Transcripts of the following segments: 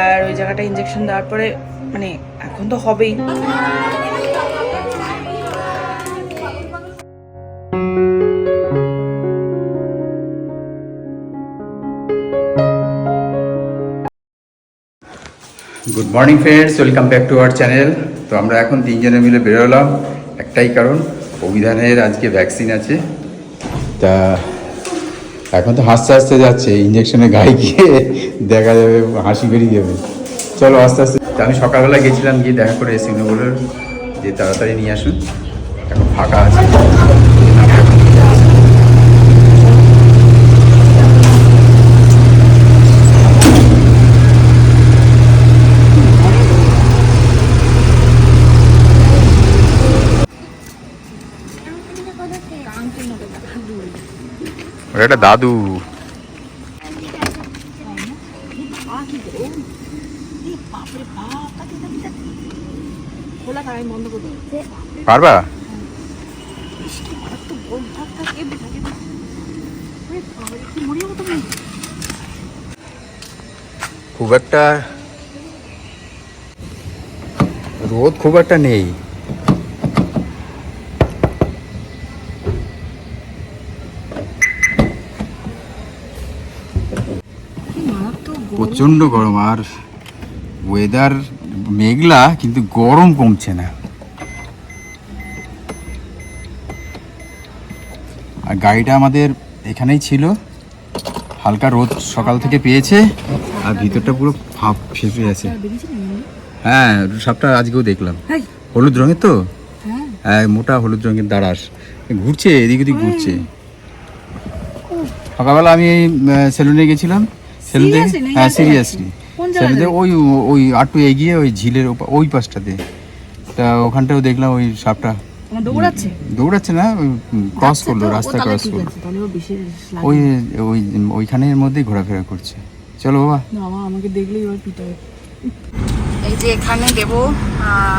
আর ওই জায়গাটা ইঞ্জেকশন দেওয়ার পরে মানে এখন তো হবেই। Good morning friends welcome back to our channel তো আমরা এখন তিনজনে মিলে বেরোলাম। একটাই কারণ, অভিধানের আজকে ভ্যাকসিন আছে। তা এখন তো হাসতে হাসতে যাচ্ছে ইঞ্জেকশনে গায়ে গিয়ে দেখা যাবে, হাসি বেরিয়ে যাবে চলো আস্তে আস্তে। আমি সকালবেলা গেছিলাম গিয়ে দেখা করে এসে বলে যে তাড়াতাড়ি নিয়ে আসুন। এখন ফাঁকা আছে। একটা দাদু। পারবা? খুব একটা রোদ খুব একটা নেই। প্রচণ্ড গরম আর ওয়েদার মেঘলা কিন্তু গরম কমছে না। আর গাড়িটা আমাদের এখানেই ছিল। হালকা রোদ সকাল থেকে পেয়েছে আর ভিতরটা পুরো ফাঁপ ফেঁপে আছে। হ্যাঁ সাপটা আজকেও দেখলাম। হলুদ রঙের তো? হ্যাঁ। হ্যাঁ মোটা হলুদ রঙের দাঁড়াস ঘুরছে এদিক ওদিক ঘুরছে। সকালবেলা আমি সেলুনে গেছিলাম। হ্যাঁ সিরিয়াসলি সেলুনে ওই ওই আটটু এগিয়ে ওই ঝিলের ওপা- ওই পাশটাতে। তা ওখানটাও দেখলাম ওই সাপটা। দৌড়াচ্ছে? দৌড়াচ্ছে না ক্রস করল রাস্তা ক্রস করল। ওই ওই ওইখানের মধ্যেই ঘোরাফেরা করছে। চলো বাবা। বাবা আমাকে দেখলেই এবার পিটাবে এই যে এখানে দেবো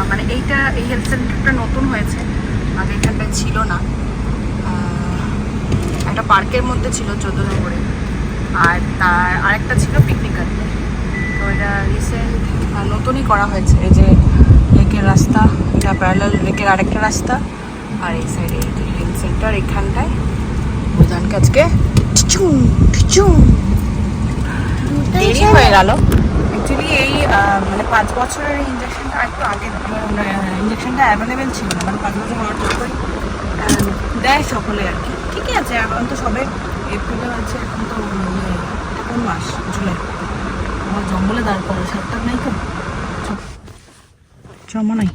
মানে এইটা এই হেলথ সেন্টারটা নতুন হয়েছে আগে এখানটায় ছিল না। একটা পার্কের মধ্যে ছিল চোদ্দ নম্বরে। আর তার আরেকটা ছিল পিকনিক গার্ডেন তো এটা রিসেন্ট নতুনই করা হয়েছে। এই যে লেকের রাস্তা এটা প্যারালাল লেকের আরেকটা রাস্তা। আর এই সাইডে এই যে হেলথ সেন্টার এখানটায়। বুঝানকে আজকে দেরি হয়ে গেল। অ্যাকচুয়ালি এই মানে পাঁচ বছরের ইঞ্জেকশনটা একটু আগে ইঞ্জেকশনটা অ্যাভেলেবেল ছিল না। মানে পাঁচ বছর হওয়ার পর দেয় সকলে আর কি। ঠিকই আছে এখন তো সবে এপ্রিলে আছে তো ইয়ে, কোন মাস জুলাই আমার জঙ্গলে দাঁড় করে সাতটা নাই তো জমা নাই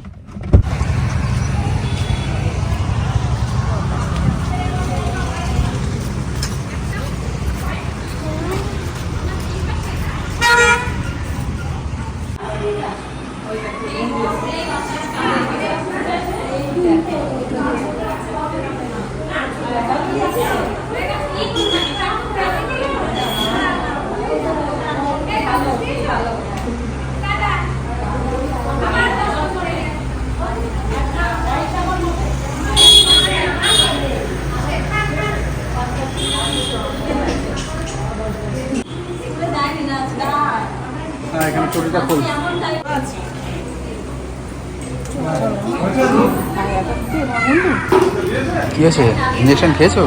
কি আছে ইঞ্জেকশন খেয়েছো?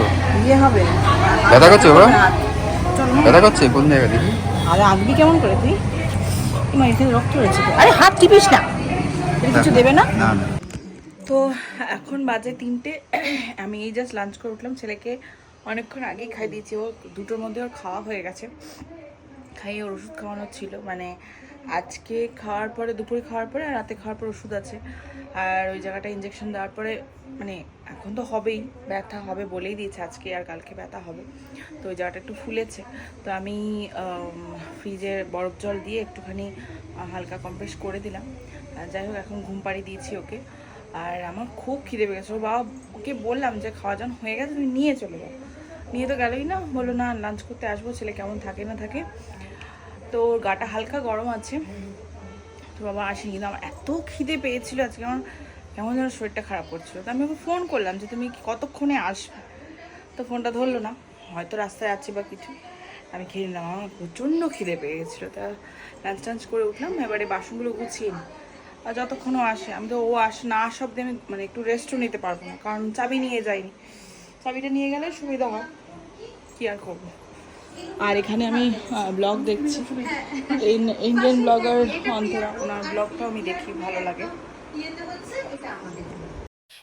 হবে। ব্যথা করছে বাবা ব্যথা করছে? কোন জায়গা দেখি? আরে আসবি কেমন করে তুই? রক্ত রয়েছে আরে হাত টিপিস না। কিছু দেবে না? না না। তো এখন বাজে তিনটে। আমি এই জাস্ট লাঞ্চ করে উঠলাম। ছেলেকে অনেকক্ষণ আগেই খাই দিয়েছি। ও দুটোর মধ্যে ওর খাওয়া হয়ে গেছে। খাইয়ে ওর ওষুধ খাওয়ানো ছিল। মানে আজকে খাওয়ার পরে, দুপুরে খাওয়ার পরে আর রাতে খাওয়ার পর ওষুধ আছে। আর ওই জায়গাটা ইঞ্জেকশন দেওয়ার পরে মানে এখন তো হবেই, ব্যথা হবে বলেই দিয়েছে আজকে, আর কালকে ব্যথা হবে। তো ওই জায়গাটা একটু ফুলেছে। তো আমি ফ্রিজে বরফ জল দিয়ে একটুখানি হালকা কম্প্রেস করে দিলাম। আর যাই হোক, এখন ঘুম পাড়িয়ে দিয়েছি ওকে। আর আমার খুব খিদে পেয়ে গেছে। ওর বাবা ওকে বললাম যে, খাওয়া যখন হয়ে গেছে, তুমি নিয়ে চলে যাও। নিয়ে তো গেলোই না। বলল, না লাঞ্চ করতে আসব, ছেলে কেমন থাকে না থাকে? তো গাটা হালকা গরম আছে। তো বাবা আসেনি, কিন্তু আমার এত খিদে পেয়েছিল আজকে, আমার কেমন যেন শরীরটা খারাপ করছিল। তো আমি ওকে ফোন করলাম যে, তুমি কতক্ষণে আসবে? তো ফোনটা ধরলো না, হয়তো রাস্তায় আছে বা কিছু। আমি খেয়ে নিলাম, আমার প্রচণ্ড খিদে পেয়ে গেছিল তা লাঞ্চ টাঞ্চ করে উঠলাম, এবারে বাসনগুলো গুছিয়ে নিই আর যতক্ষণ ও আসে, আমি তো ও আস, না আসা অব্দি আমি মানে একটু রেস্টও নিতে পারব না, কারণ চাবি নিয়ে যাইনি চাবিটা নিয়ে গেলে সুবিধা হয়, কী আর করব? আর এখানে আমি ব্লগ দেখছি এই ইন্ডিয়ান ব্লগার অন্তরা ওনার ব্লগটাও আমি দেখি ভালো লাগে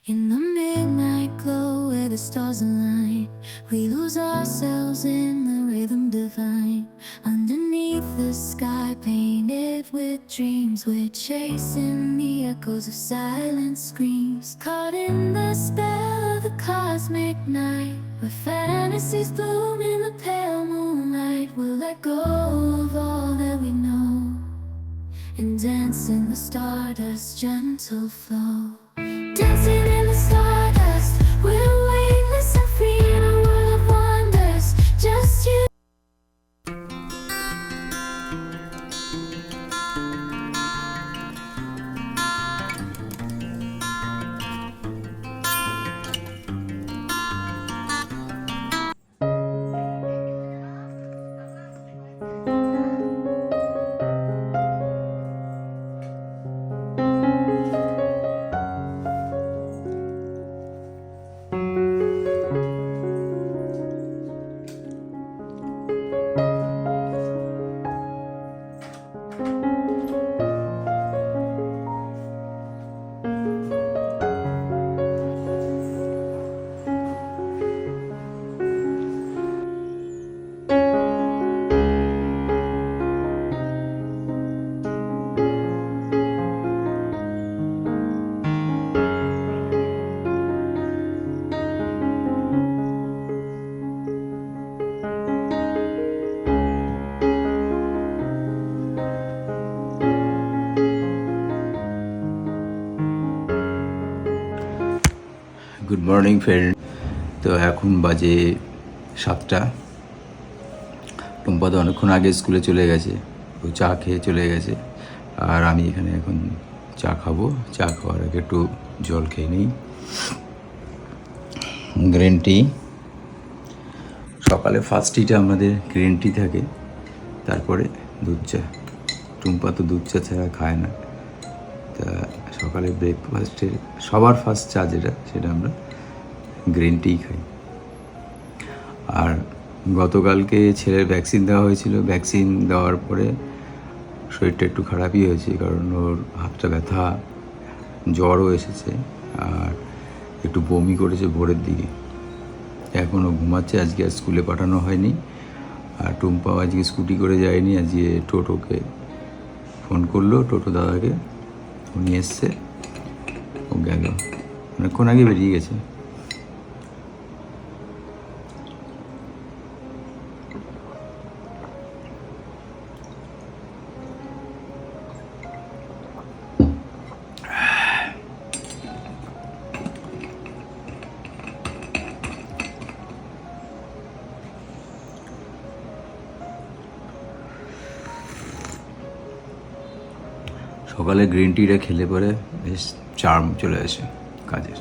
In the midnight glow where the stars align, we lose ourselves in the rhythm divine. Underneath the sky painted with dreams, we're chasing the echoes of silent screams. Caught in the spell of the cosmic night, where fantasies bloom in the pale moonlight. We'll let go of all that we know and dance in the stardust gentle flow. Dancing morning friend তো এখন বাজে সাতটা। টুম্পা তো অনেকক্ষণ আগে স্কুলে চলে গেছে। ও চা খেয়ে চলে গেছে। আর আমি এখানে এখন চা খাব। চা খাওয়ার আগে একটু জল খেয়ে নিই। Green tea. সকালে ফার্স্ট টিটা আমাদের গ্রিন টি থাকে। তারপরে দুধ চা। টুম্পা তো দুধ চা ছাড়া খায় না। তা সকালে ব্রেকফাস্টের সবার ফার্স্ট চা যেটা, সেটা আমরা গ্রিন টি খাই। আর গতকালকে ছেলের ভ্যাকসিন দেওয়া হয়েছিল। ভ্যাকসিন দেওয়ার পরে শরীরটা একটু খারাপই হয়েছে কারণ ওর হাতটা ব্যথা, জ্বরও এসেছে আর একটু বমি করেছে ভোরের দিকে। এখনও ঘুমাচ্ছে, আজকে আর স্কুলে পাঠানো হয়নি। আর টুম্পাও আজকে স্কুটি করে যায়নি, আজকে টোটোকে ফোন করল, টোটো দাদাকে। উনি এসছে, ও গেল। অনেকক্ষণ আগে বেরিয়ে গেছে। সকালে গ্রিন টিটা খেলে পরে বেশ চার্ম চলে আসে কাজের।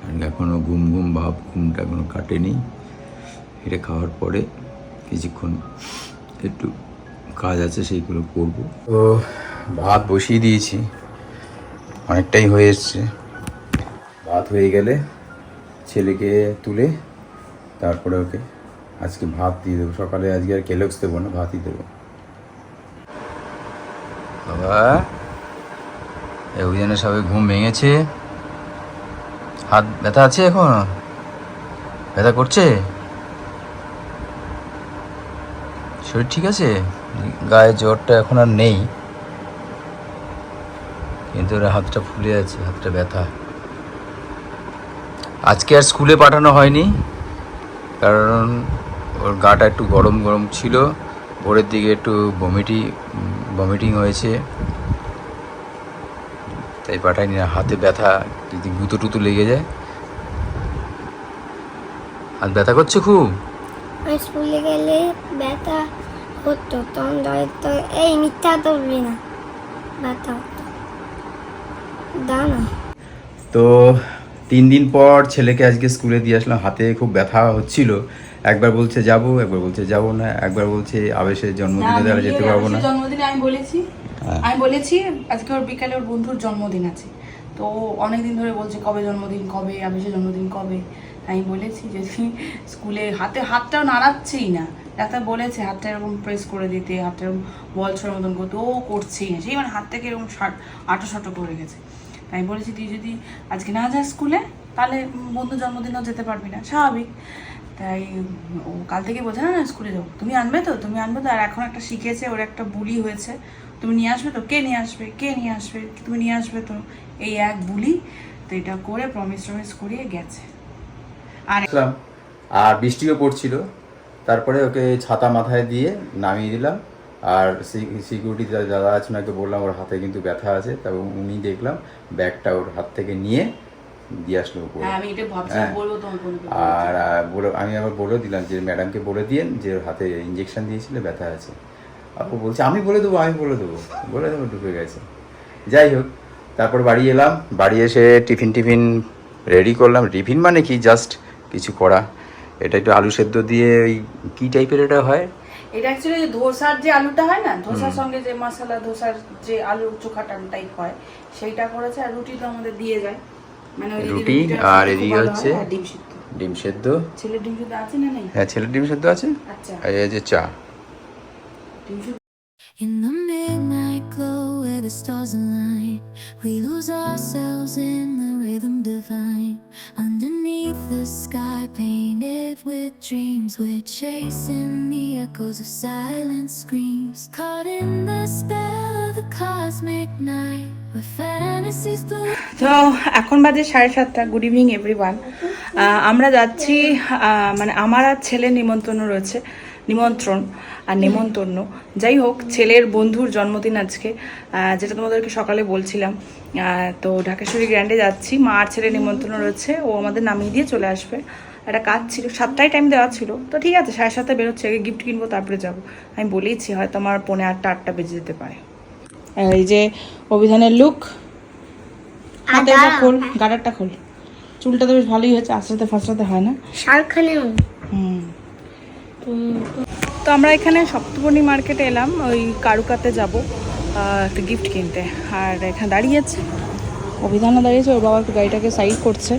কারণ এখনও ঘুম ঘুম ভাব, ঘুমটা এখনও কাটেনি। এটা খাওয়ার পরে কিছুক্ষণ একটু কাজ আছে সেইগুলো করব। তো ভাত বসিয়ে দিয়েছি। অনেকটাই হয়ে এসছে। ভাত হয়ে গেলে ছেলেকে তুলে তারপরে ওকে আজকে ভাত দিয়ে দেবো। সকালে আজকে আর কেলক্স দেবো না, ভাতই দেবো। বাবা এই অভিযানে সবাই ঘুম ভেঙেছে। হাত ব্যথা আছে এখন? ব্যথা করছে? শরীর ঠিক আছে? গায়ে জ্বরটা এখন আর নেই। কিন্তু ওর হাতটা ফুলে আছে হাতটা ব্যথা। আজকে আর স্কুলে পাঠানো হয়নি, কারণ ওর গাটা একটু গরম গরম ছিল। ভোরের দিকে একটু বমিটি বমিটিং হয়েছে। তাই পাঠাইনি না হাতে ব্যথা যদি গুঁতো টুতো লেগে যায়। হাত ব্যথা করছে খুব? স্কুলে গেলে ব্যথা হতো তখন তো এই মিথ্যা তো না ব্যথা হতো। দাঁড়া তো তিন দিন পর ছেলেকে আজকে স্কুলে দিয়ে আসলাম হাতে খুব ব্যথা হচ্ছিল। একবার বলছে যাব একবার বলছে যাব না একবার বলছে আবেশের জন্মদিনে দ্বারা যেতে পারব না। জন্মদিনে আমি বলেছি হ্যাঁ। আমি বলেছি আজকে ওর বিকালে ওর বন্ধুর জন্মদিন আছে। তো অনেকদিন ধরে বলছে কবে জন্মদিন কবে? আবেশের জন্মদিন কবে? আমি বলেছি যে স্কুলে হাতে হাতটাও নাড়াচ্ছেই না। ডাক্তার বলেছে হাতটা এরকম প্রেস করে দিতে হাতটা এরকম বল ছোড়ার মতন করতে। ও করছেই না। সেই মানে হাত থেকে এরকম শার্ট আটো সাটো পড়ে গেছে। আমি বলেছি তুই যদি আজকে না যাস স্কুলে তাহলে বন্ধু জন্মদিনেও যেতে পারবি না। স্বাভাবিক। তাই ও কাল থেকে বোঝে না স্কুলে যাব। তুমি আনবে তো? তুমি আনবে তো? আর এখন একটা শিখেছে, ওর একটা বুলি হয়েছে। তুমি নিয়ে আসবে তো? কে নিয়ে আসবে? কে নিয়ে আসবে? তুমি নিয়ে আসবে তো? এই এক বুলি। তো এটা করে প্রমিস টমিস করিয়ে গেছে। আর আর বৃষ্টিও পড়ছিল। তারপরে ওকে ছাতা মাথায় দিয়ে নামিয়ে দিলাম। আর সিকিউরিটি যারা আছে ওনাকে বললাম, ওর হাতে কিন্তু ব্যথা আছে। তা উনি দেখলাম ব্যাগটা ওর হাত থেকে নিয়ে দিয়ে আসলো উপরে হ্যাঁ ভাবছিলাম হ্যাঁ। আর বলে আমি আবার বলে দিলাম যে ম্যাডামকে বলে দিয়েন যে হাতে ইঞ্জেকশন দিয়েছিল ব্যথা আছে। ও বলছে আমি বলে দেবো আমি বলে দেবো। বলে দেবো ঢুকে গেছে। যাই হোক তারপর বাড়ি এলাম। বাড়ি এসে টিফিন টিফিন রেডি করলাম। টিফিন মানে কি? জাস্ট কিছু করা। এটা একটু আলু সেদ্ধ দিয়ে ওই কি টাইপের এটা হয়? এটা অ্যাকচুয়ালি ধোসার যে আলুটা হয় না? ধোসার সঙ্গে যে মশলা ধোসার যে আলু চোখাটা টাইপ হয় সেইটা করেছে আর রুটি তো আমাদের দিয়ে যায়। রুটি আর এদিকে হচ্ছে ডিম সিদ্ধ ডিম সেদ্ধ ছেলের ডিম সিদ্ধ আছে না নেই হ্যাঁ ছেলের ডিম সেদ্ধ আছে আচ্ছা আর এই যে চা In the midnight glow where the stars align, we lose ourselves in the rhythm divine. Underneath the sky painted with dreams, we're chasing the echoes of silent screams. Caught in the spell তো এখন বাজে সাড়ে সাতটা। Good evening everyone আমরা যাচ্ছি মানে আমার আর ছেলের নিমন্ত্রণ রয়েছে। নিমন্ত্রণ আর নেমন্তন্ন। যাই হোক, ছেলের বন্ধুর জন্মদিন আজকে। যেটা তোমাদেরকে সকালে বলছিলাম। তো ঢাকেশ্বরী গ্র্যান্ডে যাচ্ছি। মা আর ছেলের নিমন্ত্রণ রয়েছে। ও আমাদের নামিয়ে দিয়ে চলে আসবে। একটা কাজ ছিল, সাতটায় টাইম দেওয়া ছিল। তো ঠিক আছে, সাড়ে সাতটা বেরোচ্ছে, আগে গিফট কিনবো, তারপরে যাব। আমি বলেইছি, হয়তো আমার পৌনে আটটা আটটা বেজে যেতে পারে। আর এই যে অভিধানের লুক হাতে এটা খোল গাডারটা খোল। চুলটা তো বেশ ভালোই হয়েছে আস্তে ফাঁসতে হয় না? শাহরুখ হুম। তো আমরা এখানে সপ্তপর্ণী মার্কেটে এলাম ওই কারুকাতে যাব একটা গিফট কিনতে। আর এখানে দাঁড়িয়েছে অভিধানও দাঁড়িয়েছে ওর বাবা একটু গাড়িটাকে সাইড করছে।